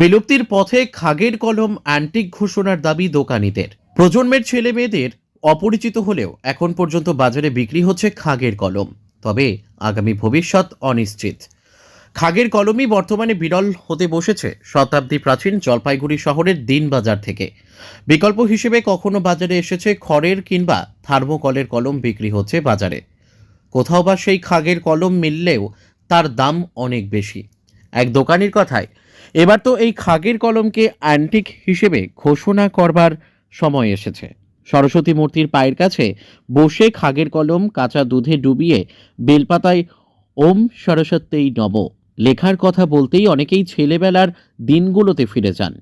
বিলুপ্তির পথে খাগের কলম অ্যান্টিক ঘোষণার দাবি দোকানিদের। প্রজন্মের ছেলে মেয়েদের অপরিচিত হলেও এখন পর্যন্ত বাজারে বিক্রি হচ্ছে খাগের কলম। তবে আগামী ভবিষ্যৎ অনিশ্চিত। খাগের কলমই বর্তমানে বিরল হতে বসেছে শতাব্দী প্রাচীন জলপাইগুড়ি শহরের দিন বাজার থেকে। বিকল্প হিসেবে কখনো বাজারে এসেছে খড়ের কিংবা থার্মোকলের কলম বিক্রি হচ্ছে বাজারে। কোথাও বা সেই খাগের কলম মিললেও তার দাম অনেক বেশি। এক দোকানির কথায় এবার তো এই খাগের কলমকে অ্যান্টিক হিসেবে ঘোষণা করবার সময় এসেছে। সরস্বতী মূর্তির পায়ের কাছে বসে খাগের কলম কাঁচা দুধে ডুবিয়ে বেলপাতায় ওম সরস্বত্যই নব লেখার কথা বলতেই অনেকেই ছেলেবেলার দিনগুলোতে ফিরে যান।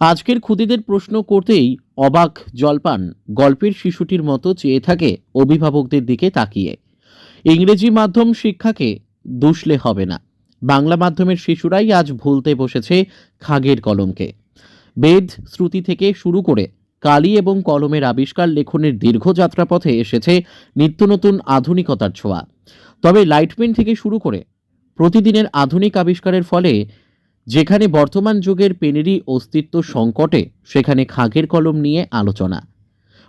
আজকের খুদিদের প্রশ্ন করতেই অবাক জলপান গল্পের শিশুটির মতো চেয়ে থাকে অভিভাবকদের দিকে তাকিয়ে। ইংরেজি মাধ্যম শিক্ষাকে দুষলে হবে না। বাংলা মাধ্যমের শিশুরাই আজ ভুলতে বসেছে খাগের কলমকে। বেদ শ্রুতি থেকে শুরু করে কালি এবং কলমের আবিষ্কার লেখনের দীর্ঘ যাত্রাপথে এসেছে নিত্য নতুন আধুনিকতার ছোঁয়া। তবে লাইটপেন থেকে শুরু করে প্রতিদিনের আধুনিক আবিষ্কারের ফলে যেখানে বর্তমান যুগের পেনেরই অস্তিত্ব সংকটে, সেখানে খাগের কলম নিয়ে আলোচনা।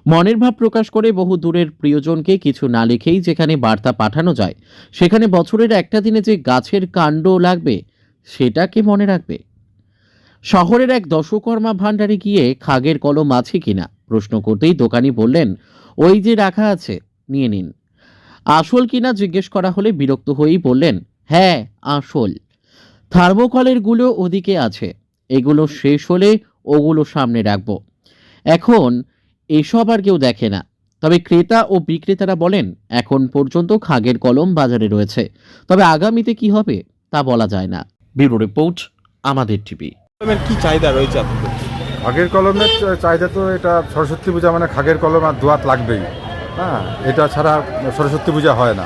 মনের ভাব প্রকাশ করে বহু দূরের প্রিয়জনকে কিছু না লিখেই যেখানে বার্তা পাঠানো যায়, সেখানে বছরের একটা দিনে যে গাছের কাণ্ড লাগবে সেটাকে মনে রাখবে? শহরের এক দশকর্মা ভাণ্ডারে গিয়ে খাগের কলম আছে কিনা? প্রশ্ন করতেই দোকানি বললেন, ওই যে রাখা আছে, নিয়ে নিন। আসল কিনা জিজ্ঞেস করা হলে বিরক্ত হয়েই বললেন হ্যাঁ আসল। থার্মোকলেরগুলো ওদিকে আছে, এগুলো শেষ হলে ওগুলো সামনে রাখব। এখন এসব আর কেউ দেখে না। তবে ক্রেতা ও বিক্রেতারা বলেন এখন পর্যন্ত খাগের কলম বাজারে রয়েছে। তবে আগামীতে কি হবে তা বলা যায় না। ব্যুরো রিপোর্ট আমাদের টিভি। কি চাহিদা রয়েছে আপনাদের? খাগের কলমের চাহিদা তো এটা সরস্বতী পূজা মানে খাগের কলম আর দোয়াত লাগবেই। হ্যাঁ এটা ছাড়া সরস্বতী পূজা হয় না।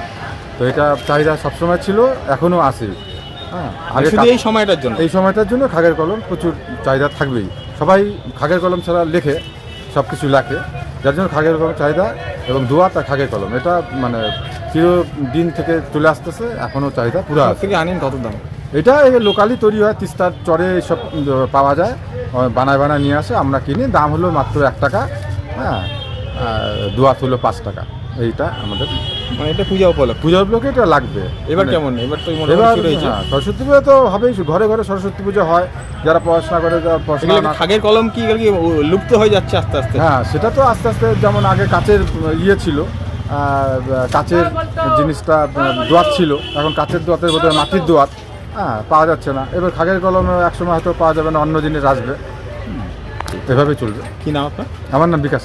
তো এটা চাহিদা সবসময় ছিল এখনও আছে। হ্যাঁ আগে শুধু এই সময়টার জন্য? এই সময়টার জন্য খাগের কলম প্রচুর চাহিদা থাকবেই। সবাই খাগের কলম ছাড়া লেখে সব কিছু লাগে। যার জন্য খাগের কলম চাহিদা এবং দোয়াত আর খাগের কলম। এটা মানে চিরদিন থেকে চলে আসতেছে এখনও চাহিদা পুরো থেকে আনেন কত দাম? এটা লোকালি তৈরি হয় তিস্তার চরে সব পাওয়া যায়। বানায় বানায় নিয়ে আসে আমরা কিনি। দাম হলো মাত্র এক টাকা হ্যাঁ দোয়া দুয়াত হলো পাঁচ টাকা। এইটা আমাদের মানে এটা পূজা উপলক্ষে। পুজোর লোকে এটা লাগবে। এবার মানে কেমন? এবার তো এবার সরস্বতী পুজো তো হবেই ঘরে ঘরে সরস্বতী পুজো হয়। যারা পড়াশোনা করে যারা পড়াশোনা খাগের কলম কি লুপ্ত হয়ে যাচ্ছে আস্তে আস্তে? হ্যাঁ সেটা তো আস্তে আস্তে যেমন আগে কাচের ইয়ে ছিল কাচের জিনিসটা দোয়াত ছিল। এখন কাচের দোয়াতের বদলে মাটির দোয়াত। হ্যাঁ পাওয়া যাচ্ছে না। এবার খাগের কলম একসময় হয়তো পাওয়া যাবে না অন্য জিনিস আসবে। হুম, এভাবেই চলবে। কি নাম আপনার? আমার নাম বিকাশ